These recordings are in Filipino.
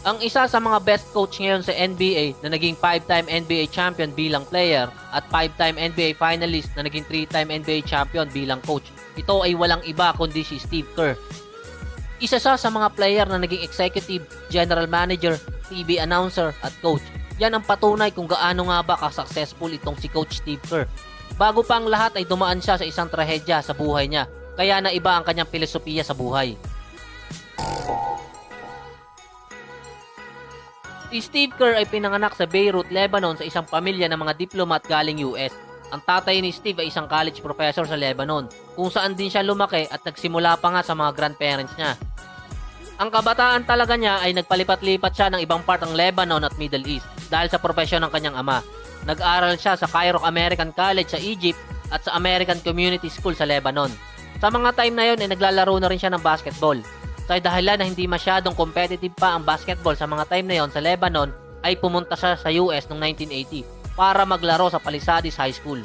Ang isa sa mga best coach ngayon sa NBA na naging 5-time NBA champion bilang player at 5-time NBA finalist na naging 3-time NBA champion bilang coach. Ito ay walang iba kundi si Steve Kerr. Isa siya sa mga player na naging executive, general manager, TV announcer at coach. Yan ang patunay kung gaano nga ba ka-successful itong si Coach Steve Kerr. Bago pa ang lahat ay dumaan siya sa isang trahedya sa buhay niya, kaya na iba ang kanyang filosofiya sa buhay. Si Steve Kerr ay pinanganak sa Beirut, Lebanon sa isang pamilya ng mga diplomat galing US. Ang tatay ni Steve ay isang college professor sa Lebanon, kung saan din siya lumaki at nagsimula pa nga sa mga grandparents niya. Ang kabataan talaga niya ay nagpalipat-lipat siya ng ibang part ng Lebanon at Middle East dahil sa profesyon ng kanyang ama. Nag-aral siya sa Cairo American College sa Egypt at sa American Community School sa Lebanon. Sa mga time na yon ay naglalaro na rin siya ng basketball. Sa dahilan na hindi masyadong competitive pa ang basketball sa mga time na yon sa Lebanon, ay pumunta siya sa US noong 1980 para maglaro sa Palisades High School.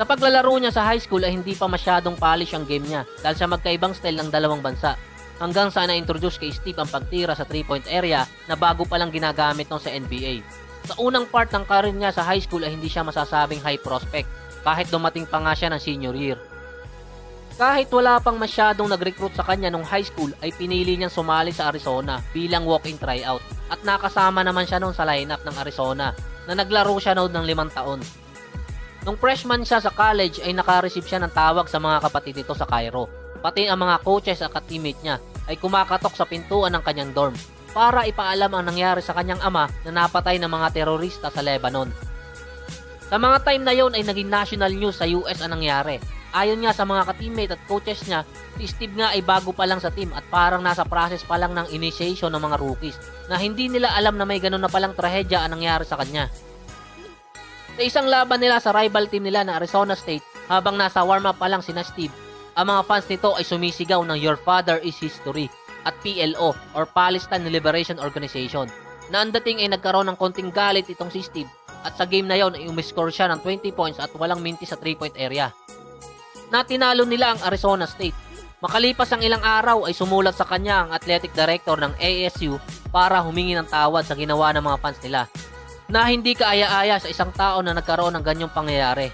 Sa paglalaro niya sa high school ay hindi pa masyadong polish ang game niya dahil sa magkaibang style ng dalawang bansa. Hanggang sa na-introduce kay Steve ang pagtira sa 3-point area na bago pa lang ginagamit nung sa NBA. Sa unang part ng career niya sa high school ay hindi siya masasabing high prospect kahit dumating pa nga siya ng senior year. Kahit wala pang masyadong nag-recruit sa kanya nung high school ay pinili niyang sumali sa Arizona bilang walk-in tryout at nakasama naman siya noon sa lineup ng Arizona na naglaro siya noon ng limang taon. Nung freshman siya sa college ay naka-receive siya ng tawag sa mga kapatid nito sa Cairo. Pati ang mga coaches at teammate niya ay kumakatok sa pintuan ng kanyang dorm para ipaalam ang nangyari sa kanyang ama na napatay ng mga terorista sa Lebanon. Sa mga time na yon ay naging national news sa US ang nangyari Ayon nga sa mga ka-teammate at coaches niya, si Steve nga ay bago pa lang sa team at parang nasa process pa lang ng initiation ng mga rookies na hindi nila alam na may ganun na palang trahedya ang nangyari sa kanya. Sa isang laban nila sa rival team nila na Arizona State, habang nasa warm-up pa lang sina Steve, ang mga fans nito ay sumisigaw ng Your Father is History at PLO or Palestine Liberation Organization na ang dating ay nagkaroon ng konting galit itong si Steve at sa game na yon ay umiscore siya ng 20 points at walang minti sa 3-point area na tinalo nila ang Arizona State. Makalipas ang ilang araw ay sumulat sa kanya ang athletic director ng ASU para humingi ng tawad sa ginawa ng mga fans nila na hindi kaaya-aya sa isang tao na nagkaroon ng ganyong pangyayari.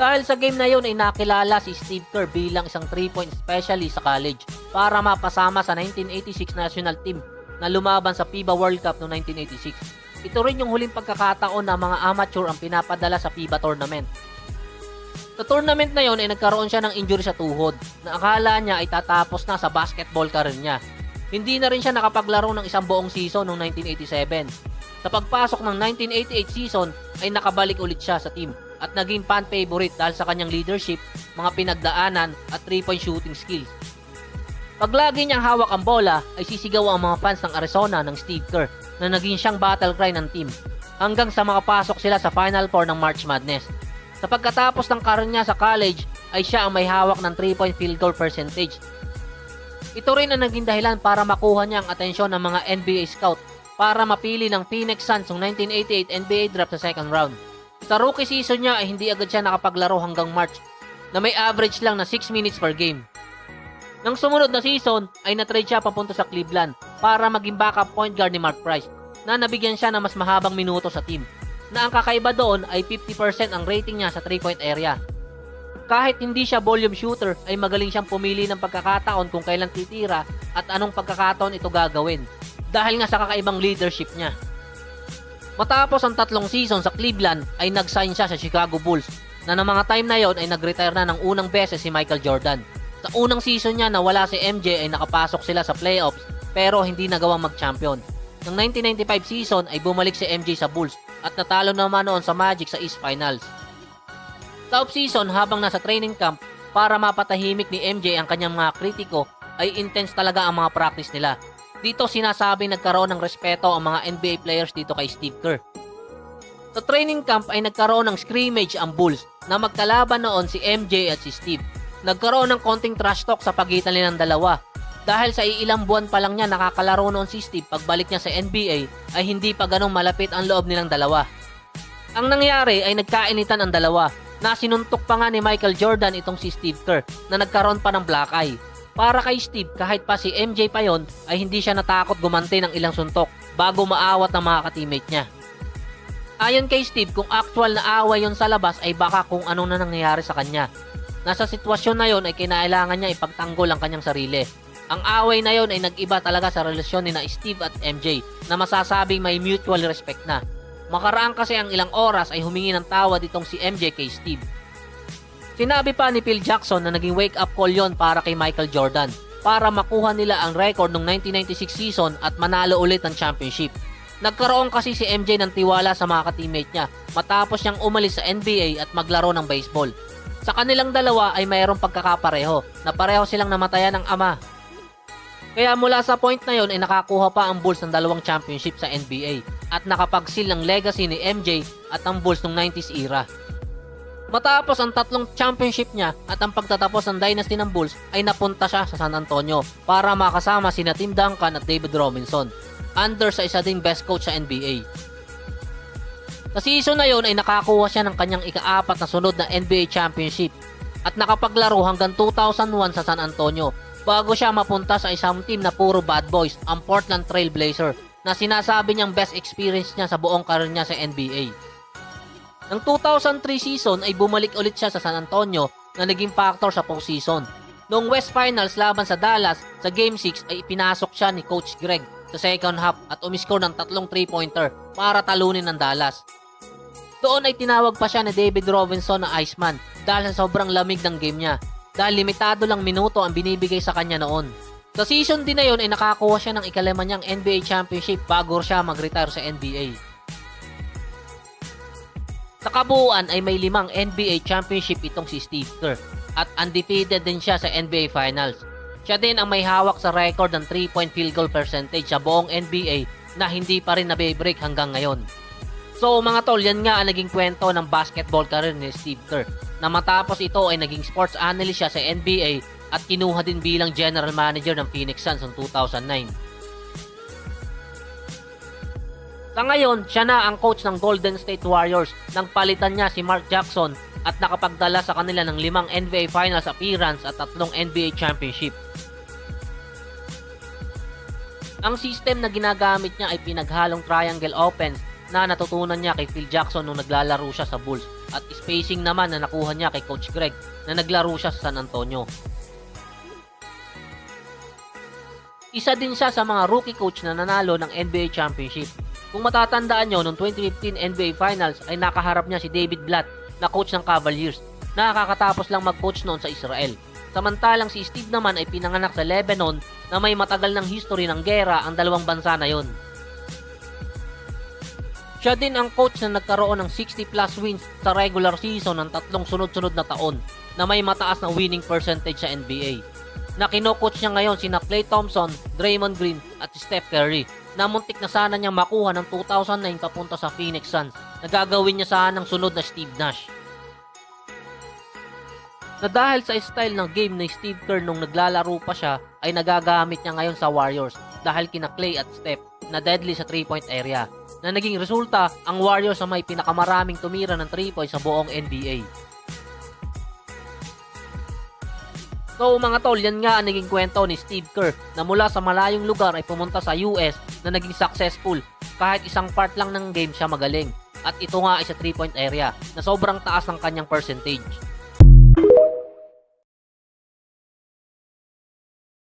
Dahil sa game na yon ay nakilala si Steve Kerr bilang isang 3-point specialist sa college para mapasama sa 1986 national team na lumaban sa FIBA World Cup noong 1986. Ito rin yung huling pagkakataon na mga amateur ang pinapadala sa FIBA tournament sa tournament na yon ay nagkaroon siya ng injury sa tuhod na akala niya ay tatapos na sa basketball career niya. Hindi na rin siya nakapaglaro ng isang buong season noong 1987. Sa pagpasok ng 1988 season ay nakabalik ulit siya sa team at naging fan favorite dahil sa kanyang leadership, mga pinagdaanan at 3-point shooting skills. Pag lagi niyang hawak ang bola ay sisigaw ang mga fans ng Arizona ng Steve Kerr na naging siyang battle cry ng team hanggang sa makapasok sila sa Final Four ng March Madness sa pagkatapos ng karir niya sa college, ay siya ang may hawak ng 3-point field goal percentage. Ito rin ang naging dahilan para makuha niya ang atensyon ng mga NBA scout para mapili ng Phoenix Suns noong 1988 NBA draft sa second round. Sa rookie season niya ay hindi agad siya nakapaglaro hanggang March na may average lang na 6 minutes per game. Nang sumunod na season ay natrade siya papunta sa Cleveland para maging backup point guard ni Mark Price na nabigyan siya ng mas mahabang minuto sa team na ang kakaiba doon ay 50% ang rating niya sa 3-point area. Kahit hindi siya volume shooter, ay magaling siyang pumili ng pagkakataon kung kailan titira at anong pagkakataon ito gagawin dahil nga sa kakaibang leadership niya. Matapos ang tatlong season sa Cleveland ay nag-sign siya sa Chicago Bulls na ng mga time na yon ay nag-retire na ng unang beses si Michael Jordan. Sa unang season niya na wala si MJ ay nakapasok sila sa playoffs pero hindi nagawang mag-champion. Noong 1995 season ay bumalik si MJ sa Bulls at natalo naman noon sa Magic sa East Finals. Sa off-season habang nasa training camp para mapatahimik ni MJ ang kanyang mga kritiko ay intense talaga ang mga practice nila. Dito sinasabi nagkaroon ng respeto ang mga NBA players dito kay Steve Kerr. Sa training camp ay nagkaroon ng scrimmage ang Bulls na magkalaban noon si MJ at si Steve. Nagkaroon ng konting trash talk sa pagitan nilang dalawa dahil sa ilang buwan pa lang niya nakakalaro noon si Steve pagbalik niya sa NBA ay hindi pa ganong malapit ang loob nilang dalawa. Ang nangyari ay nagkainitan ang dalawa na sinuntok pa nga ni Michael Jordan itong si Steve Kerr na nagkaroon pa ng black eye. Para kay Steve, kahit pa si MJ pa yon, ay hindi siya natakot gumante ng ilang suntok bago maawat ng mga kateammate niya. Ayon kay Steve, kung actual na away yon sa labas ay baka kung ano na nangyayari sa kanya. Nasa sitwasyon na yon ay kinailangan niya ipagtanggol ang kanyang sarili. Ang away na yon ay nag-iba talaga sa relasyon ni na Steve at MJ na masasabing may mutual respect na. Makaraan kasi ang ilang oras ay humingi ng tawad itong si MJ kay Steve. Sinabi pa ni Phil Jackson na naging wake-up call yon para kay Michael Jordan para makuha nila ang record ng 1996 season at manalo ulit ng championship. Nagkaroon kasi si MJ ng tiwala sa mga ka-teammate niya matapos niyang umalis sa NBA at maglaro ng baseball. Sa kanilang dalawa ay mayroong pagkakapareho na pareho silang namatayan ng ama. Kaya mula sa point na yon ay nakakuha pa ang Bulls ng dalawang championship sa NBA at nakapagsil ng legacy ni MJ at ang Bulls ng 90s era. Matapos ang tatlong championship niya at ang pagtatapos ng dynasty ng Bulls ay napunta siya sa San Antonio para makasama sina Tim Duncan at David Robinson under sa isa ding best coach sa NBA. Sa season na yon ay nakakuha siya ng kanyang ikaapat na sunod na NBA championship at nakapaglaro hanggang 2001 sa San Antonio bago siya mapunta sa isang team na puro bad boys, ang Portland Trail Blazer na sinasabi niyang best experience niya sa buong karir niya sa NBA. Ng 2003 season ay bumalik ulit siya sa San Antonio na naging factor sa postseason. Noong West Finals laban sa Dallas, sa Game 6 ay ipinasok siya ni Coach Greg sa second half at umiskor ng tatlong 3-pointer para talunin ng Dallas. Doon ay tinawag pa siya ni David Robinson na Iceman dahil sa sobrang lamig ng game niya dahil limitado lang minuto ang binibigay sa kanya noon. Sa season din na yon ay nakakuha siya ng ikalima niyang NBA championship bago siya mag-retire sa NBA. Sa kabuuan ay may limang NBA championship itong si Steve Kerr at undefeated din siya sa NBA Finals. Siya din ang may hawak sa record ng 3-point field goal percentage sa buong NBA na hindi pa rin nabe-break hanggang ngayon. So mga tol, yan nga ang naging kwento ng basketball career ni Steve Kerr na matapos ito ay naging sports analyst siya sa NBA at kinuha din bilang general manager ng Phoenix Suns noong 2009. Sa ngayon, siya na ang coach ng Golden State Warriors nang palitan niya si Mark Jackson at nakapagdala sa kanila ng limang NBA Finals appearance at tatlong NBA Championship. Ang system na ginagamit niya ay pinaghalong triangle offense na natutunan niya kay Phil Jackson nung naglalaro siya sa Bulls at spacing naman na nakuha niya kay Coach Greg na naglaro siya sa San Antonio. Isa din siya sa mga rookie coach na nanalo ng NBA Championship. Kung matatandaan nyo, noong 2015 NBA Finals ay nakaharap niya si David Blatt na coach ng Cavaliers na kakatapos lang mag-coach noon sa Israel. Samantalang si Steve naman ay pinanganak sa Lebanon na may matagal ng history ng gera ang dalawang bansa na yon. Siya din ang coach na nagkaroon ng 60 plus wins sa regular season ng tatlong sunod-sunod na taon na may mataas na winning percentage sa NBA. Na kino-coach niya ngayon sina Klay Thompson, Draymond Green at Steph Curry na muntik na sana niyang makuha ng 2009 papunta sa Phoenix Suns na gagawin niya sana ng sunod na Steve Nash. Na dahil sa style ng game ni Steve Kerr nung naglalaro pa siya ay nagagamit niya ngayon sa Warriors dahil kina Clay at Steph na deadly sa 3-point area na naging resulta ang Warriors na may pinakamaraming tumira ng 3 points sa buong NBA. So mga tol, yan nga ang naging kwento ni Steve Kerr na mula sa malayong lugar ay pumunta sa US na naging successful kahit isang part lang ng game siya magaling. At ito nga ay sa 3 point area na sobrang taas ng kanyang percentage.